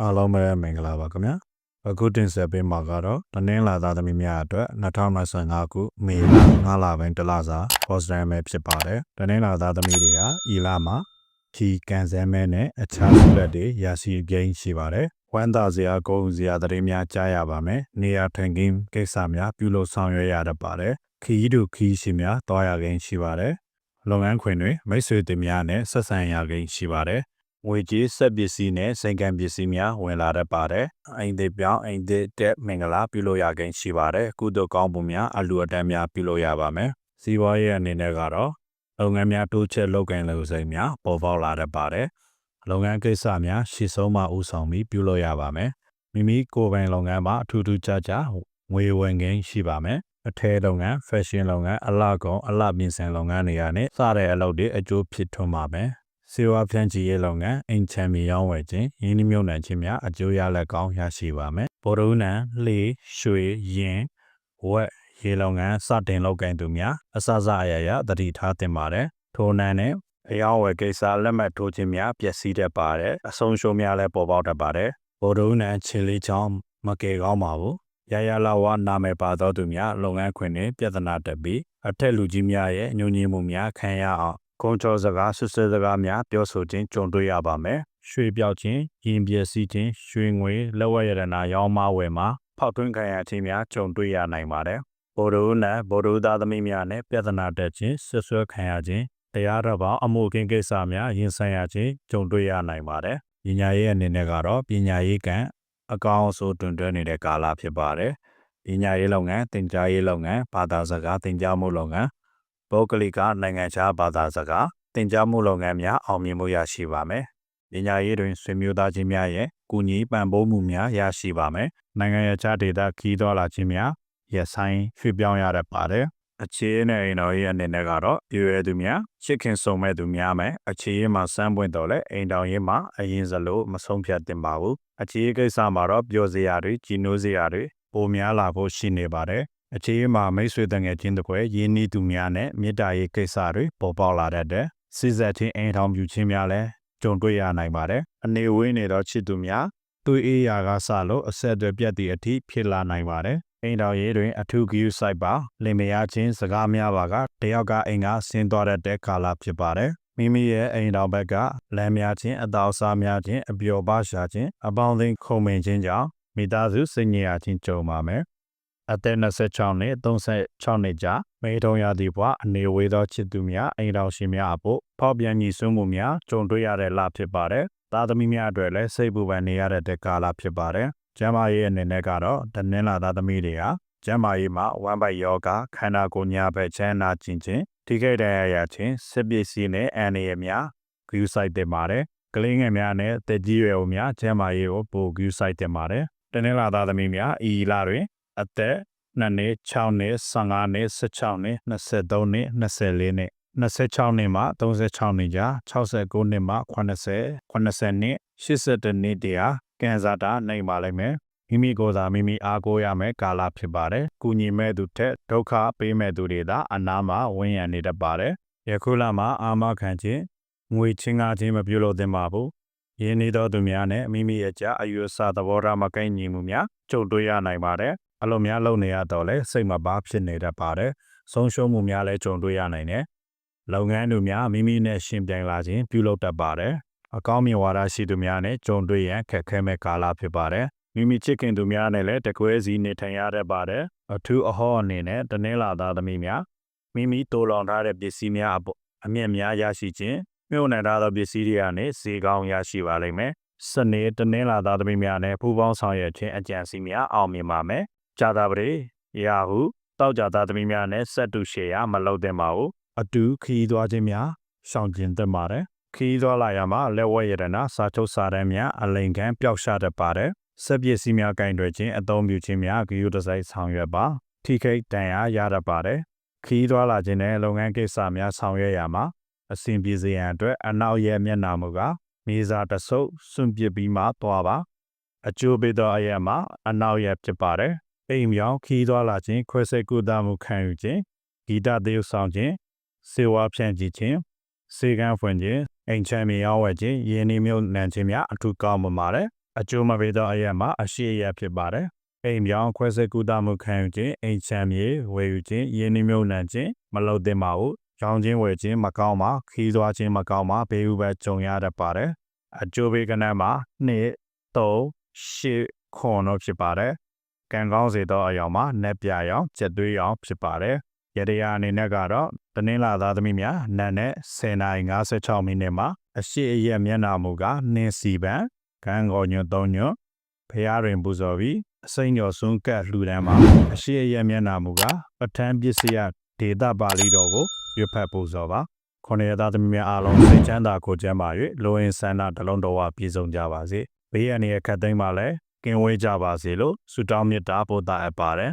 အားလုံးပဲမင်္ဂလာပါခင်ဗျာအခုတင်ဆက်ပေးမှာကတော့တနင်္လာသားသမီးများအတွက်2025ခုမေလ9လပိုင်းတလစာ post time ပဲဖြစ်ပါတယ်တနင်္လာသားသမီးတွေကဤလမှာခီကန်ဆယ်မဲနဲ့အခြားစုလက်တွေရရှိဂိမ်းရှိပါတယ်ဝမ်းသာစရာကိုယ်စရာသတင်းများကြားရပါမယ်နေရာထိုင်ခင်းကိစ္စများပြုလုပ်ဆောင်ရွက်ရတတ်ပါတယ်ခီးတို့ခီးရှင်များတွားရဂိမ်းရှိပါတယ်လုပ်ငန်းခွင်တွေမိတ်ဆွေတွေများနဲ့ဆက်ဆံရဂိမ်းရှိပါတယ် ငွေကြေးဆက်ပစ္စည်းနဲ့စိန်ကံပစ္စည်းများဝင်လာတတ်ပါတယ်။အိမ်သေးပြောင်းအိမ်သေးတက်မင်္ဂလာပြုလို့ရကိန်းရှိပါတယ်။ကုသိုလ်ကောင်းမှုများအလူအတန်းများပြုလို့ရပါမယ်။စီးပွားရေးအနေနဲ့ကတော့လုပ်ငန်းများတိုးချဲ့လုပ်ကိုင်လို့စိတ်များပေါ်ပေါက်လာတတ်ပါတယ်။လုပ်ငန်းကိစ္စများရှေ့ဆုံးမှဥဆောင်ပြီးပြုလို့ရပါမယ်။မိမိကိုယ်ပိုင်လုပ်ငန်းမှာအထူးထူးခြားခြားငွေဝင်ကိန်းရှိပါမယ်။အထည်လုပ်ငန်း fashion လုပ်ငန်း အလှကုန် အလှပြင်ဆင်လုပ်ငန်းတွေကနေစတဲ့အလုပ်တွေအကျိုးဖြစ်ထွန်းပါမယ်။ စေဝါဖြန့်ချီရေးလုပ်ငန်းအိမ်ချမ်းမီရောင်းဝယ်ခြင်းရင်းနှီးမြှုပ်နှံခြင်းများအကျိုးရလဒ်ကောင်းရရှိပါမယ်။ဗော်ဒူးနံလှေရွှေရင်ဝက်ရေလုပ်ငန်းစတင်လုပ်ကိုင်သူများအစစအရရတတိထားတင်ပါတယ်။ထိုနံနဲ့အယောင်းဝယ်ကိစ္စလက်မှတ်ထိုးခြင်းများပျက်စီးတတ်ပါတယ်။အဆုံးရှုံးများလည်းပေါ်ပေါက်တတ်ပါတယ်။ဗော်ဒူးနံချီလီချောင်းမကေကောင်းပါဘူး။ရရလာဝနာမည်ပါသောသူများလုပ်ငန်းခွင်တွင်ပြဿနာတက်ပြီးအထက်လူကြီးများရဲ့ညှို့ညင်းမှုများခံရအောင် ကုန်းချောစကားဆွဆွစကားများပြောဆိုခြင်းကြုံတွေ့ရပါမယ်။ရွှေပြောက်ခြင်း၊ရင်ပြည့်စည်းခြင်း၊ရွှေငွေလက်ဝဲရတနာရောင်းမဝယ်မှာဖောက်ထွင်းခံရခြင်းများကြုံတွေ့ရနိုင်ပါတယ်။ဗိုလ်တို့နဲ့ဗိုလ်တို့သားသမီးများနဲ့ပြဿနာတက်ခြင်းဆွဆွခံရခြင်းတရားတော်ပေါင်းအမှုကင်းကိစ္စများရင်ဆိုင်ရခြင်းကြုံတွေ့ရနိုင်ပါတယ်။ပညာရေးအနေနဲ့ကတော့ပညာရေးကံအကောင်းဆုံးတွင်တွဲနေတဲ့ကာလဖြစ်ပါတယ်။ပညာရေးလုပ်ငန်း၊သင်ကြားရေးလုပ်ငန်း၊ဘာသာစကားသင်ကြားမှုလုပ်ငန်း ပုဂ္ဂလိကနိုင်ငံခြားဘာသာစကားတင် जा မှုလုပ်ငန်းများအောင်မြင်မှုရရှိပါမယ်။ပညာရေးတွင်ဆွေမျိုးသားချင်းများရဲ့ကူညီပံ့ပိုးမှုများရရှိပါမယ်။နိုင်ငံရခြားဒေသခီးသွားလာခြင်းများရဆိုင်ရွှေ့ပြောင်းရတတ်ပါတယ်။အခြေနဲ့အိမ်တော်ရဲ့အနေနဲ့ကတော့ပြည့်ရသူများချစ်ခင်ဆုံမဲ့သူများမယ်အခြေရေးမှာစမ်းပွင့်တော်လဲအိမ်တော်ရေးမှာအရင်စလို့မဆုံးဖြတ်တင်ပါဘူးအခြေရေးကိစ္စမှာတော့ပြောစရာတွေကြီးနိုးစရာတွေပိုများလာဖို့ရှိနေပါတယ် အခြေအမှာမိတ်ဆွေတငယ်ချင်းတကွဲရင်းနှီးသူများနဲ့မေတ္တာရေးကိစ္စတွေပေါ်ပေါက်လာတတ်တဲ့စစ်ဆက်ချင်းအိမ်ထောင်ပြခြင်းများလည်းကြုံတွေ့ရနိုင်ပါတယ်။အနေဝေးနေသောချစ်သူများသွေးအေးရာကစလို့အဆက်အသွယ်ပြတ်သည့်အထိဖြစ်လာနိုင်ပါတယ်။အိမ်တော်ရေးတွင်အထူးဂရုစိုက်ပါလင်မယားချင်းစကားများပါကတယောက်ကအိမ်ကဆင်းသွားတဲ့ကာလဖြစ်ပါတယ်။မိမိရဲ့အိမ်တော်ဘက်ကလမ်းများချင်းအတော်စားများချင်းအပျော်ပါရှာခြင်းအပေါင်းအသင်းခုံမင်ခြင်းကြောင့်မိသားစုစိတ်ညစ်ရခြင်းကြုံပါမယ်။ အသက်26နှစ်36နှစ်ကြာမေထုံရသည့်ဘဝအနေဝေးသောချစ်သူများအိမ်တော်ရှင်များအဖို့ဖောက်ပြန်ညီဆွမှုများကြုံတွေ့ရတဲ့လဖြစ်ပါတယ်။သားသမီးများအတွက်လည်းစိတ်ပူပန်နေရတဲ့ကာလဖြစ်ပါတယ်။ကျမ်းမာရေးအနေနဲ့ကတော့တနင်္လာသားသမီးတွေဟာကျမ်းမာရေးမှာဝမ်းပိုက်ယောဂခန္ဓာကိုယ်ညာဘက်ချမ်းနာခြင်းချင်းထိခိုက်ဒဏ်ရာရခြင်းစစ်ပစ္စည်းနဲ့အန္တရာယ်များဂရုစိုက်တင်ပါတယ်။ကလေးငယ်များနဲ့တက်ကြီးရွယ်အိုများကျန်းမာရေးကိုပိုဂရုစိုက်တင်ပါတယ်။တနင်္လာသားသမီးများဤလတွင် အသက်2နှစ်6နှစ်15နှစ်16နှစ်23နှစ်24နှစ်26နှစ်မှ36နှစ်ကြာ69နှစ်မှ80 80နှစ်82နှစ်တရာကန်စာတာနိုင်ပါလိမ့်မယ်မိမိကိုယ်သာမိမိအားကိုးရမယ်ကာလဖြစ်ပါတယ်။ကုညီမဲ့သူထက်ဒုက္ခပေးမဲ့သူတွေသာအနာမှာဝန်းရံနေတတ်ပါတယ်။ယခုလမှာအာမခံခြင်းငွေချင်းကားခြင်းမပြုလုပ်သင့်ပါဘူး။ယင်းနေသောသူများနဲ့မိမိရဲ့ကြာအယူအဆသဘောထားမကိုက်ညီမှုများကြုံတွေ့ရနိုင်ပါတယ် အလုပ်များလုပ်နေရတော့လဲစိတ်မပါဖြစ်နေတတ်ပါတယ်ဆုံးရှုံးမှုများလည်းကြုံတွေ့ရနိုင်တယ်လုပ်ငန်းတွေများမိမိနဲ့ရှင်ပြိုင်လာခြင်းပြုလုပ်တတ်ပါတယ်အကောင်းမြင်ဝါဒရှိသူများနဲ့ကြုံတွေ့ရန်ခက်ခဲမဲ့ကာလဖြစ်ပါတယ်မိမိချစ်ခင်သူများနဲ့လည်းတကွဲစီနေထိုင်ရတတ်ပါတယ်အထူးအဟောအနေနဲ့တနင်္လာသားသမီးများမိမိတိုးလောင်ထားတဲ့ပစ္စည်းများအမြင့်များရရှိခြင်းမြုပ်နှံထားသောပစ္စည်းတွေကနေဈေးကောင်းရရှိပါလိမ့်မယ်စနေတနင်္လာသားသမီးများနဲ့ပူးပေါင်းဆောင်ရွက်ခြင်းအကြံစီများအောင်မြင်ပါမယ် ကြာတာပရေရာဟုတောက်ကြသားသမီးများနဲ့ဆက်တူရှေရမလုပ်သင့်ပါဘူးအတူခီးသွားခြင်းများရှောင်ကျဉ်သင့်ပါတယ်ခီးသွားလာရမှာလက်ဝဲရတနာစာထုတ်စာတမ်းများအလိန်ခံပျောက်ရှာတတ်ပါတယ်ဆက်ပစ္စည်းများကင်တွယ်ခြင်းအသုံးပြုခြင်းများဂရုတစိုက်ဆောင်ရွက်ပါထိခိတ်တန်ရာရတတ်ပါတယ်ခီးသွားလာခြင်းနဲ့လုပ်ငန်းကိစ္စများဆောင်ရွက်ရမှာအစဉ်ပြေစေရန်အတွက်အနောက်ရဲ့မျက်နှာမူကမြေစာတဆုပ်စွန့်ပစ်ပြီးမှသွားပါအကျိုးပေးသောအရာမှာအနောက်ရဲ့ဖြစ်ပါတယ် အိမ်မြောင်ခီးသွားလာခြင်းခွဲစိတ်ကုသမှုခံယူခြင်းဂီတသရုပ်ဆောင်ခြင်းစေဝါဖြန့်ကြည့်ခြင်းစေကန်းဖွင့်ခြင်းအိမ်ချမ်းမြေရောဝဲခြင်းယင်းနှမြုပ်နှံခြင်းများအထူးကောင်းပါပါတယ်အကျိုးမပေးသောအရက်မှာအရှိအရက်ဖြစ်ပါတယ်အိမ်ပြောင်းခွဲစိတ်ကူတာမှုခံယူခြင်းအိမ်ချမ်းမြေဝယ်ယူခြင်းယင်းနှမြုပ်နှံခြင်းမလုပ်သင့်ပါဘူးရောင်းခြင်းဝယ်ခြင်းမကောင်းပါခီးသွားခြင်းမကောင်းပါဘေးဥပဲကြုံရတတ်ပါတယ်အကျိုးပေးကဏ္ဍမှာ2 3 8ခွန်တော့ဖြစ်ပါတယ် ကံကောင်းစေသောအယောင်မှာနက်ပြရောင်ကျက်သွေးရောင်ဖြစ်ပါတယ်ရတရားအနေနဲ့ကတော့တနင်္လာသားသမီးများနတ်နဲ့10:56မိနစ်မှာအရှိအရက်မျက်နှာမူကနင်းစီပန်ကံကောညွတ်သုံးညွတ်ဖျားတွင်ပူဇော်ပြီးအစိမ့်ကျော်စွန်းကတ်လှူဒန်းမှာအရှိအရက်မျက်နှာမူကပဋ္ဌာန်းပစ္စယဒေတာပါဠိတော်ကိုရွတ်ဖတ်ပူဇော်ပါခொနရသားသမီးများအားလုံးစိတ်ချမ်းသာကိုယ်ကျန်းပါ၍လိုအင်ဆန္ဒတလုံးတော်ဝပြည့်စုံကြပါစေဘေးရန်ရဲ့ခတ်သိမ်းပါလဲ ကင်းဝေးကြပါစေလို့ဆုတောင်းမေတ္တာပို့သအပ်ပါတယ်